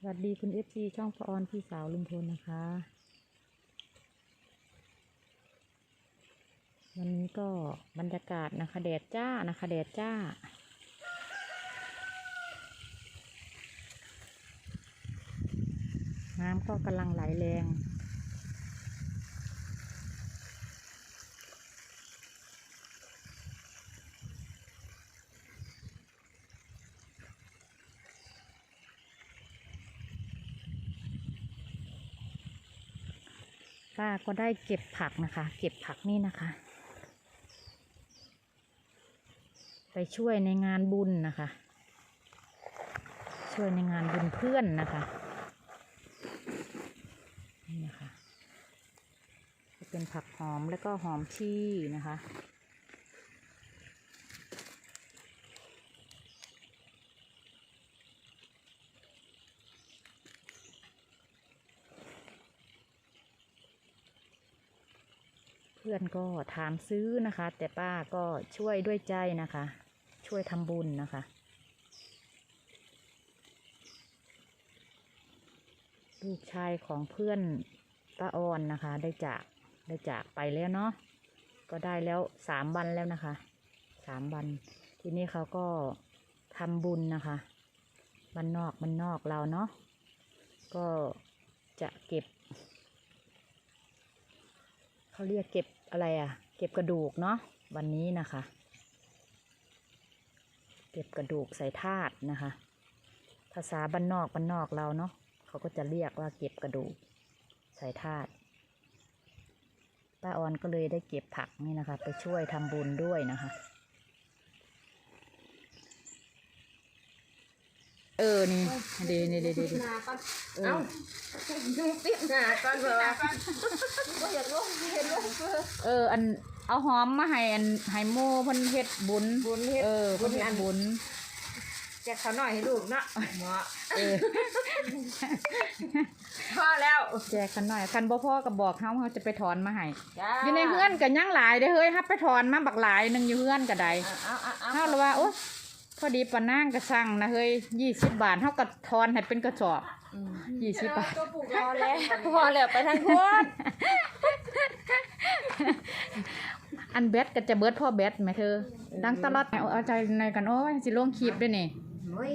สวัสดีคุณเอฟซีช่องพออนพี่สาวลุงพลนะคะ วันนี้ก็บรรยากาศนะคะ แดดจ้านะคะ แดดจ้า น้ำก็กำลังไหลแรง ป้าก็ได้เก็บผักนะคะ เก็บผักนี่นะคะ ไปช่วยในงานบุญนะคะ ช่วยในงานบุญเพื่อนนะคะนี่นะคะ เป็นผักหอมแล้วก็หอมชี่นะคะ พื่อนก็ถามซื้อนะคะ แต่ป้าก็ช่วยด้วยใจนะคะ ช่วยทำบุญนะคะลูกชายของเพื่อนป้าออนนะคะ ได้จากได้จากไปแล้วเนาะก็ได้แล้วสามวันแล้วนะคะสามวัน ทีนี้เขาก็ทำบุญนะคะบ้านนอกบ้านนอกเราเนาะก็จะเก็บ เขาเรียกเก็บอะไรอะ่ะ เก็บกระดูกเนาะวันนี้นะคะ เก็บกระดูกใส่ธาตุนะคะ ภาษาบ้านนอกบ้านนอกเราเนาะเขาก็จะเรียกว่าเก็บกระดูกใส่ธาตุป้าออนก็เลยได้เก็บผักนี่นะคะ ไปช่วยทำบุญด้วยนะคะ เออนี่เดนี่เดเดเดหนาก่อนเอเอ้าอดูปิดหนาก่อนเถอะก็อยากลงเห็นลงเพื่อเอออันเอาหอมมาให้อันให้โมเพิ่นเฮ็ดบุญบุญเฮ็ดเออบุเพิ่นญเฮ็อัดนบุญแจกเขาหน่อยให้ลูกเนาะหมอเออพอแล้วแจกกันหน่อยคันบ่พ่อก็บอกเฮาเฮาจะไปถอนมาให้จ้าอยู่ในเฮือนก็ยังหลายเด้อเฮ้ยฮับไปถอนมาบักหลายหนึงอยู่เฮือนก็ได้เอาเอาเอาเฮาเลยว่าโอ้ พอดีปานางก็สั่งนะเฮ้ย20บาทเฮาก็ถอนให้เป็นกระสอบ20บาทตัวปลูกรอแล้วพอแล้วไปทางพุ้นอันแบตก็จะเบิดพ่อแบตแม่เธอ ดังตลอดเอาเอาใจในกันโอ้ยสิลงคลิปด้วยนี่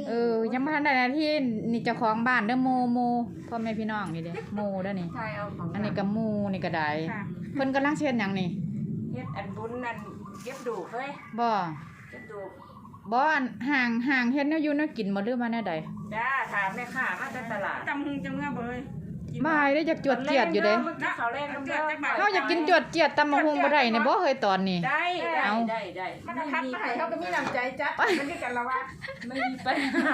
เออ ยังบ่ทันได้หนาที่นี่เจ้าของบ้านเด้อโมโมพ่อแม่พี่น้องนี่เด้อโมเด้อนี่ใช่เอาของอันนี้ก็หมูนี่ก็ได้ค่ะเพิ่นกำลังเช็ดหยังนี่เฮ็ดอันบุญนั่นเก็บดูกเฮ้ยบ่เก็บดูก บ่อันห่างห่างเฮ็ดแนวอยู่แนวกินบ่หรือว่าแนวใดจ้าถามแม่ค้ามาจากตลาดจำหึงจำเงาเบยกินบ่ายได้อยากจวดเจียดอยู่เด้เมื่อกี้เขาเล่นน้ำเด้อเฮาอยากกินจวดเจียดตำมะฮุงบ่ได้นี่บ่เคยตอนนี้ ได้ได้เอาได้ได้มันทักมาให้เขาก็มีน้ำใจจัดมันคือกันละว่าไม่มีปัญหา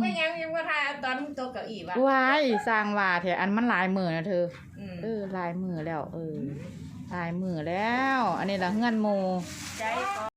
ไม่ยังยังว่าทายเอาตอนมึงโตะเก้าอี้วะว้ายสร้างว่าแท้อันมันหลายมื้อนะเธอ อืมเออหลายมื้อแล้ว เออ หลายมือแล้ว อันนี้ละเฮือนโม